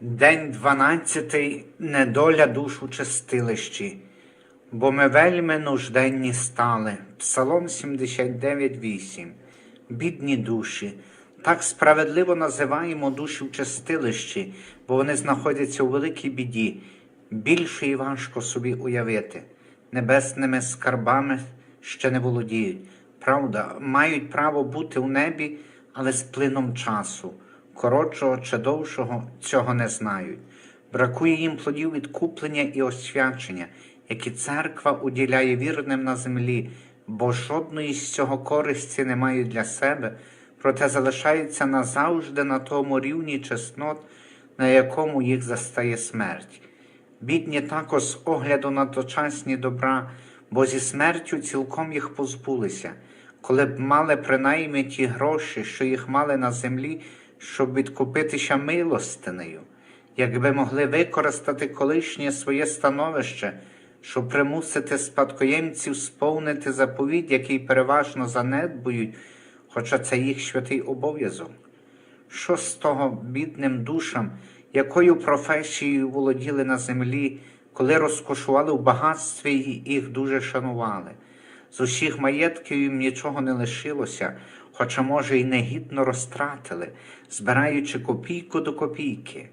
День дванадцятий недоля душ у чистилищі, бо ми вельми нужденні стали. Псалом 79.8. Бідні душі. Так справедливо називаємо душі в чистилищі, бо вони знаходяться у великій біді. Більше і важко собі уявити. Небесними скарбами ще не володіють. Правда, мають право бути у небі, але з плином часу коротшого чи довшого цього не знають. Бракує їм плодів відкуплення і освячення, які церква уділяє вірним на землі, бо жодної з цього користі не мають для себе, проте залишаються назавжди на тому рівні чеснот, на якому їх застає смерть. Бідні також з огляду на дочасні добра, бо зі смертю цілком їх позбулися, коли б мали принаймні ті гроші, що їх мали на землі, щоб відкупитися милостинею, якби могли використати колишнє своє становище, щоб примусити спадкоємців сповнити заповідь, який переважно занедбують, хоча це їх святий обов'язок. Що з того бідним душам, якою професією володіли на землі, коли розкошували в багатстві і їх дуже шанували? З усіх маєтків їм нічого не лишилося, хоча, може, й негідно розтратили, збираючи копійку до копійки.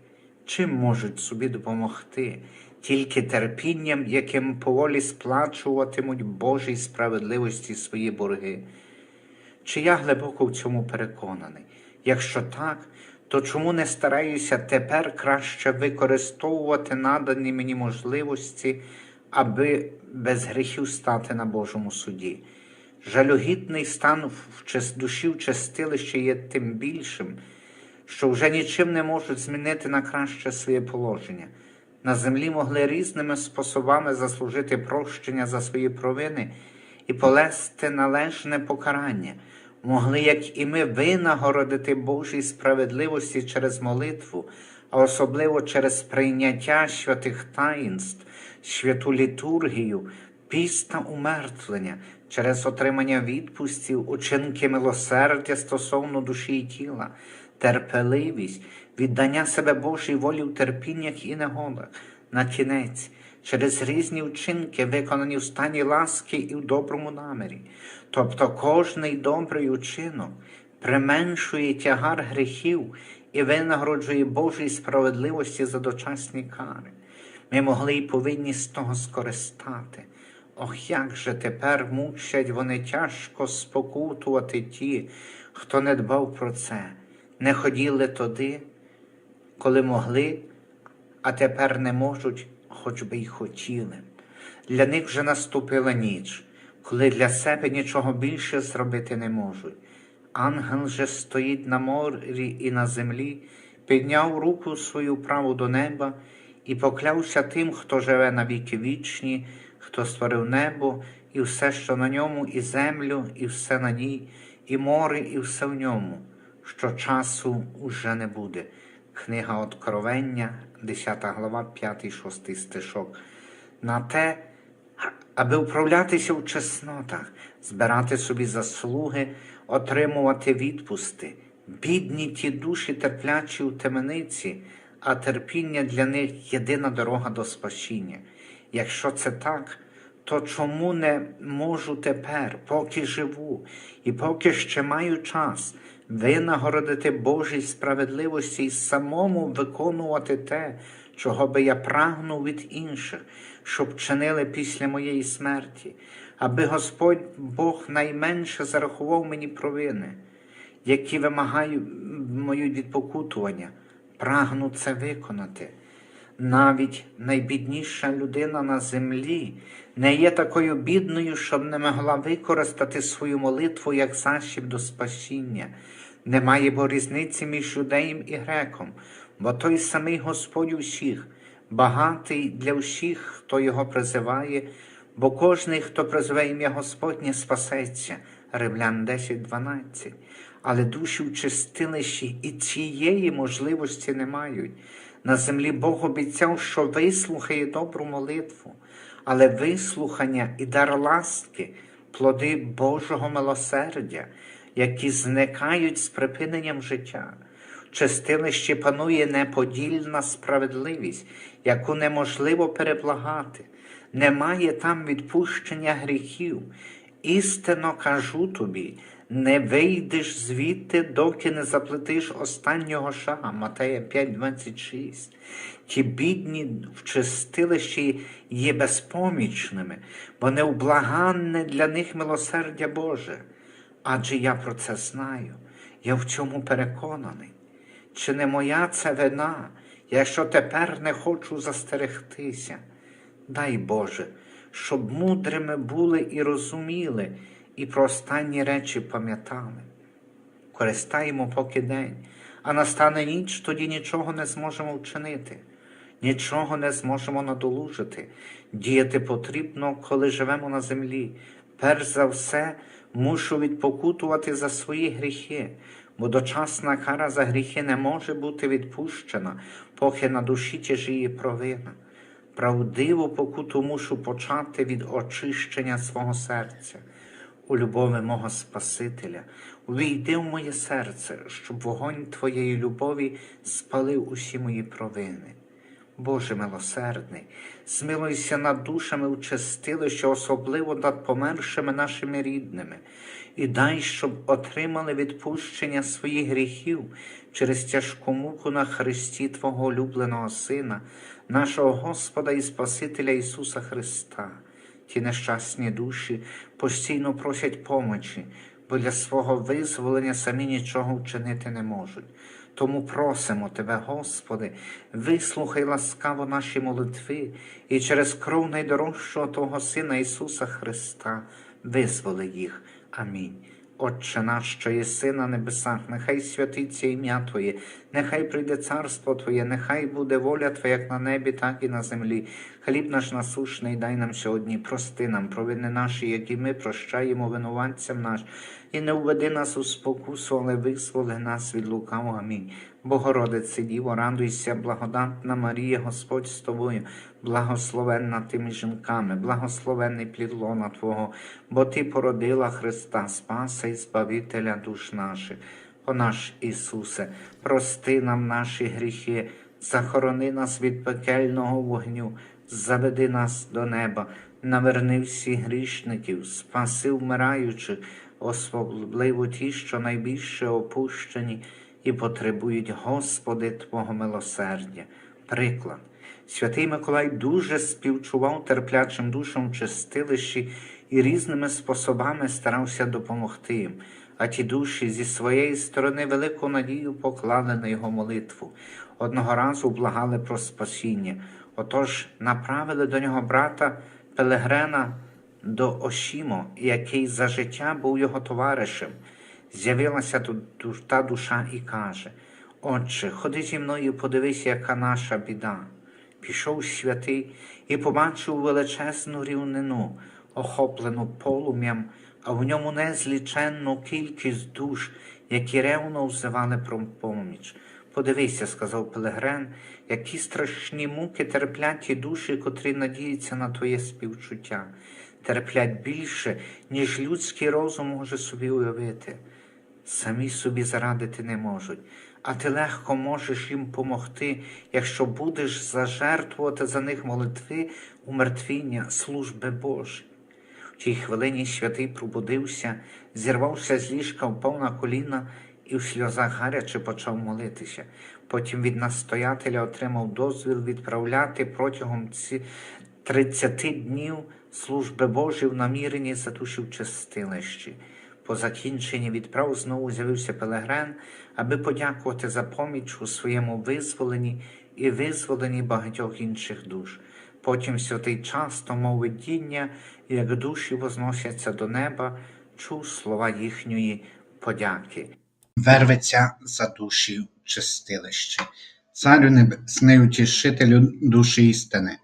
Чим можуть собі допомогти? Тільки терпінням, яким поволі сплачуватимуть Божій справедливості свої борги. Чи я глибоко в цьому переконаний? Якщо так, то чому не стараюся тепер краще використовувати надані мені можливості, аби без гріхів стати на Божому суді? Жалюгідний стан в душі в чистилищі є тим більшим, що вже нічим не можуть змінити на краще своє положення. На землі могли різними способами заслужити прощення за свої провини і полести належне покарання, могли, як і ми, винагородити Божій справедливості через молитву, а особливо через прийняття святих таїнств, святу літургію, піст та умертвлення, через отримання відпустів, учинки милосердя стосовно душі і тіла, терпеливість, віддання себе Божій волі в терпіннях і негодах, на кінець, через різні вчинки, виконані в стані ласки і в доброму намірі. Тобто кожний добрий учинок применшує тягар гріхів і винагороджує Божій справедливості за дочасні кари. Ми могли й повинні з того скористати. Ох, як же тепер мучать вони тяжко спокутувати ті, хто не дбав про це, не ходіли туди, коли могли, а тепер не можуть, хоч би й хотіли. Для них вже наступила ніч, коли для себе нічого більше зробити не можуть. Ангел же стоїть на морі і на землі, підняв руку свою праву до неба і поклявся тим, хто живе на віки вічні, хто створив небо і все, що на ньому, і землю, і все на ній, і море, і все в ньому, що часу уже не буде. Книга Откровення, 10 глава, 5-6 стишок. На те, аби вправлятися в чеснотах, збирати собі заслуги, отримувати відпусти. Бідні ті душі терплячі у темениці, а терпіння для них єдина дорога до спасіння. Якщо це так, то чому не можу тепер, поки живу, і поки ще маю час, винагородити Божій справедливості і самому виконувати те, чого би я прагнув від інших, щоб чинили після моєї смерті, аби Господь Бог найменше зарахував мені провини, які вимагають мою відпокутування, прагну це виконати. Навіть найбідніша людина на землі не є такою бідною, щоб не могла використати свою молитву як засіб до спасіння. Немає бо різниці між юдеєм і греком, бо той самий Господь усіх, багатий для всіх, хто його призиває, бо кожний, хто призиває ім'я Господнє, спасеться. Римлян 10.12. Але душі в чистилищі і цієї можливості не мають. На землі Бог обіцяв, що вислухає добру молитву, але вислухання і дар ласки, плоди Божого милосердя, які зникають з припиненням життя. чистилищі панує неподільна справедливість, яку неможливо переблагати. Немає там відпущення гріхів. Істинно кажу тобі, не вийдеш звідти, доки не заплатиш останнього шага. Матея 5:26. Ті бідні в чистилищі є безпомічними, бо невблаганне для них милосердя Боже. Адже я про це знаю, я в цьому переконаний. Чи не моя це вина, якщо тепер не хочу застерегтися? Дай Боже, щоб мудрими були і розуміли, і про останні речі пам'ятали. Користаємо поки день, а настане ніч, тоді нічого не зможемо вчинити, нічого не зможемо надолужити. Діяти потрібно, коли живемо на землі. Перш за все, мушу відпокутувати за свої гріхи, бо дочасна кара за гріхи не може бути відпущена, поки на душі тяжіє провина. Правдиву покуту мушу почати від очищення свого серця. У любові мого Спасителя, увійди в моє серце, щоб вогонь Твоєї любові спалив усі мої провини. Боже милосердний, змилуйся над душами у чистилище, особливо над помершими нашими рідними, і дай, щоб отримали відпущення своїх гріхів через тяжку муку на Христі Твого улюбленого Сина, нашого Господа і Спасителя Ісуса Христа. Ті нещасні душі постійно просять помочі, бо для свого визволення самі нічого вчинити не можуть. Тому просимо Тебе, Господи, вислухай ласкаво наші молитви і через кров найдорожчого Твого Сина Ісуса Христа визволи їх. Амінь. Отче наш, що єси на небесах, нехай святиться ім'я Твоє, нехай прийде царство Твоє, нехай буде воля Твоя, як на небі, так і на землі. Хліб наш насушний дай нам сьогодні, прости нам, провини наші, які ми прощаємо винуватцям наш, і не введи нас у спокусу, але визволи нас від лукавого. Амінь. Богородице, Діво, радуйся, благодатна Марія, Господь з тобою, благословенна ти між жінками, благословенний плід лона Твого, бо Ти породила Христа, Спаса і Збавителя душ наших. О наш Ісусе, прости нам наші гріхи, захорони нас від пекельного вогню, заведи нас до неба, наверни всіх грішників, спаси вмираючих, особливо ті, що найбільше опущені і потребують, Господи, Твого милосердя. Приклад. Святий Миколай дуже співчував терплячим душам в чистилищі і різними способами старався допомогти їм, а ті душі зі своєї сторони велику надію поклали на його молитву. Одного разу благали про спасіння. Отож направили до нього брата Пелегрена до Ошімо, який за життя був його товаришем. З'явилася та душа і каже: Отче, ходи зі мною, подивись, яка наша біда. Пішов святий і побачив величезну рівнину, охоплену полум'ям, а в ньому незліченну кількість душ, які ревно взивали про поміч. Подивися, сказав Пелегрен, які страшні муки терплять ті душі, котрі надіються на твоє співчуття, терплять більше, ніж людський розум може собі уявити. Самі собі зарадити не можуть, а ти легко можеш їм помогти, якщо будеш зажертвувати за них молитви умертвіння служби Божої. В тій хвилині святий пробудився, зірвався з ліжка, впав на коліна і в сльозах гаряче почав молитися. Потім від настоятеля отримав дозвіл відправляти протягом ці 30 днів служби Божої в наміренні за душі в чистилищі. По закінченні відправ знову з'явився Пелегрен, аби подякувати за поміч у своєму визволенні і визволенні багатьох інших душ. Потім святий часто мов видіння, як душі возносяться до неба, чув слова їхньої подяки. Верветься за душі чистилище. Царю небесний утішителю душі істини,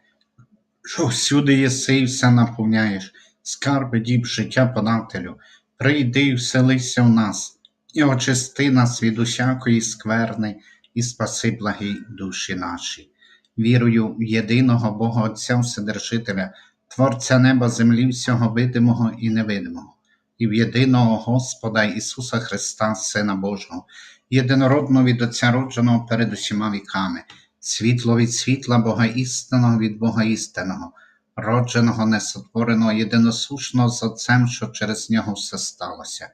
що всюди єси і все наповняєш, скарби діб життя подателю, прийди і вселися в нас, і очисти нас від усякої скверни, і спаси благі душі наші. Вірую в єдиного Бога Отця Вседержителя, Творця неба, землі, всього видимого і невидимого, і в єдиного Господа Ісуса Христа, Сина Божого, єдинородного від Отця родженого перед усіма віками, світло від світла Бога істинного від Бога істинного, родженого, несотвореного, єдиносушного з Отцем, що через нього все сталося.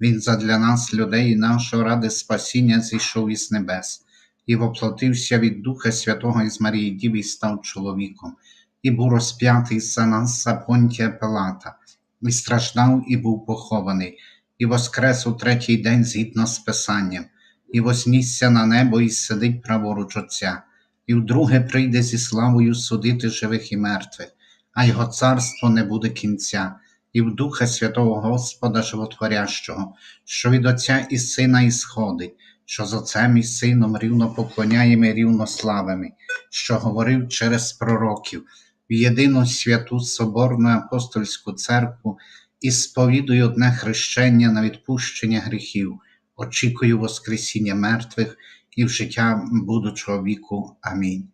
Він задля нас, людей, і нашого ради спасіння зійшов із небес, і воплотився від Духа Святого із Марії Діви і став чоловіком, і був розп'ятий за нас за Понтія Пилата, і страждав, і був похований, і воскрес у третій день згідно з Писанням, і вознісся на небо, і сидить праворуч Отця, і вдруге прийде зі славою судити живих і мертвих, а його царство не буде кінця, і в Духа Святого Господа Животворящого, що від Отця і Сина ісходить, що з Отцем і Сином рівно поклоняємо і рівно славимо, що говорив через пророків, в єдину святу Соборну апостольську церкву і сповідую одне хрещення на відпущення гріхів, очікую Воскресіння мертвих і в життя будучого віку. Амінь.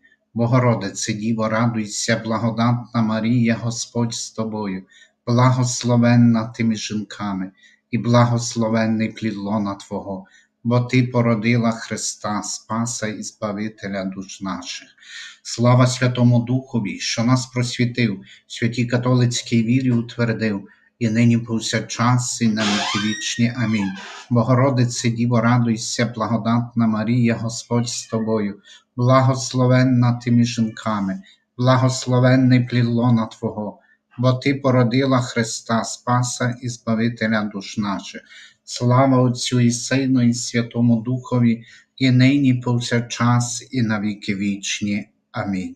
Богородице Діво, радуйся, благодатна Марія, Господь з тобою, благословенна ти між жінками, і благословенний плід лона Твого, бо Ти породила Христа, Спаса і Збавителя душ наших. Слава Святому Духові, що нас просвітив, святій католицькій вірі утвердив, і нині повсякчас, і на віки вічні. Амінь. Богородице Діво, радуйся, благодатна Марія, Господь з тобою, благословенна ти між жінками, благословенний плідлона Твого, бо Ти породила Христа, Спаса і Збавителя душ наших. Слава Отцю і Сину, і Святому Духові, і нині повсякчас, і на віки вічні. Амінь.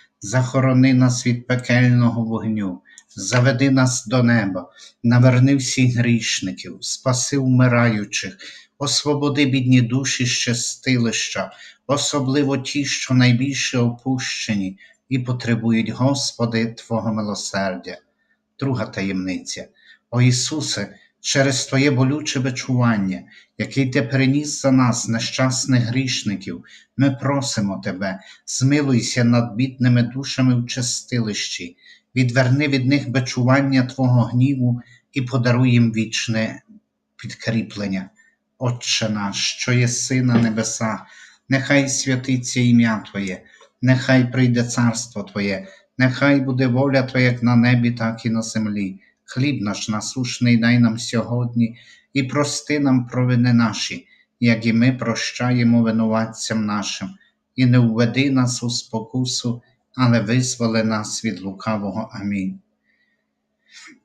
захорони нас від пекельного вогню, заведи нас до неба, наверни всіх грішників, спаси вмираючих, освободи бідні душі з чистилища, особливо ті, що найбільше опущені і потребують, Господи, Твого милосердя. Друга таємниця. О Ісусе, через Твоє болюче бичування, який Ти переніс за нас, нещасних грішників, ми просимо Тебе, змилуйся над бідними душами в чистилищі, відверни від них бичування Твого гніву і подаруй їм вічне підкріплення. Отче наш, що єси на небесах, нехай святиться ім'я Твоє, нехай прийде царство Твоє, нехай буде воля Твоя як на небі, так і на землі. Хліб наш насушний дай нам сьогодні, і прости нам провини наші, як і ми прощаємо винуватцям нашим, і не введи нас у спокусу, але визволи нас від лукавого. Амінь.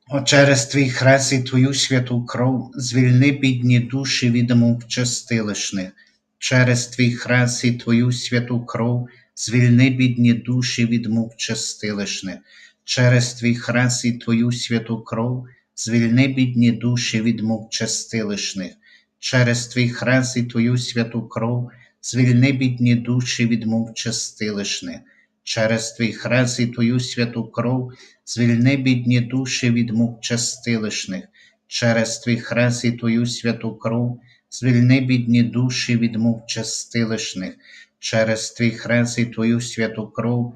О, через твій хрест і твою святу кров звільни бідні душі від мук чистилищних. Через твій хрест і твою святу кров звільни бідні душі від мук чистилищних. Через твій хрест і твою святу кров звільни бідні душі від мук чистилищних. Через твій хрест і твою святу кров звільни бідні душі від мук чистилищних. Через твій хрест і твою святу кров звільни бідні душі від мук чистилищних, через твій хрест і твою святу кров, звільни бідні душі від мук чистилищних, через твій хрест і твою святу кров,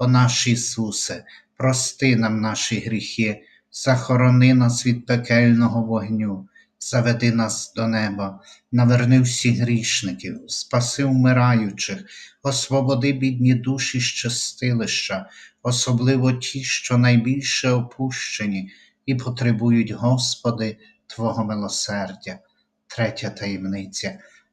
О наш Ісусе, прости нам наші гріхи, захорони нас від пекельного вогню, заведи нас до неба, наверни всіх грішників, спаси вмираючих, освободи бідні душі з чистилища, особливо ті, що найбільше опущені і потребують, Господи, Твого милосердя. Третя таємниця.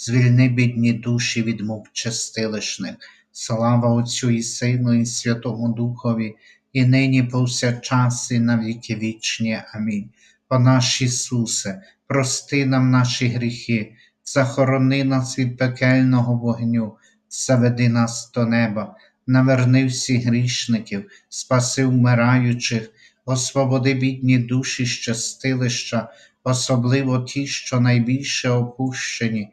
звільни бідні душі від мук чистилищних. Слава Отцю і Сину, і Святому Духові, і нині повсякчас, і на віки вічні. Амінь. О наш Ісусе, прости нам наші гріхи, захорони нас від пекельного вогню, заведи нас до неба, наверни всіх грішників, спаси вмираючих, освободи бідні душі щастилища, особливо ті, що найбільше опущені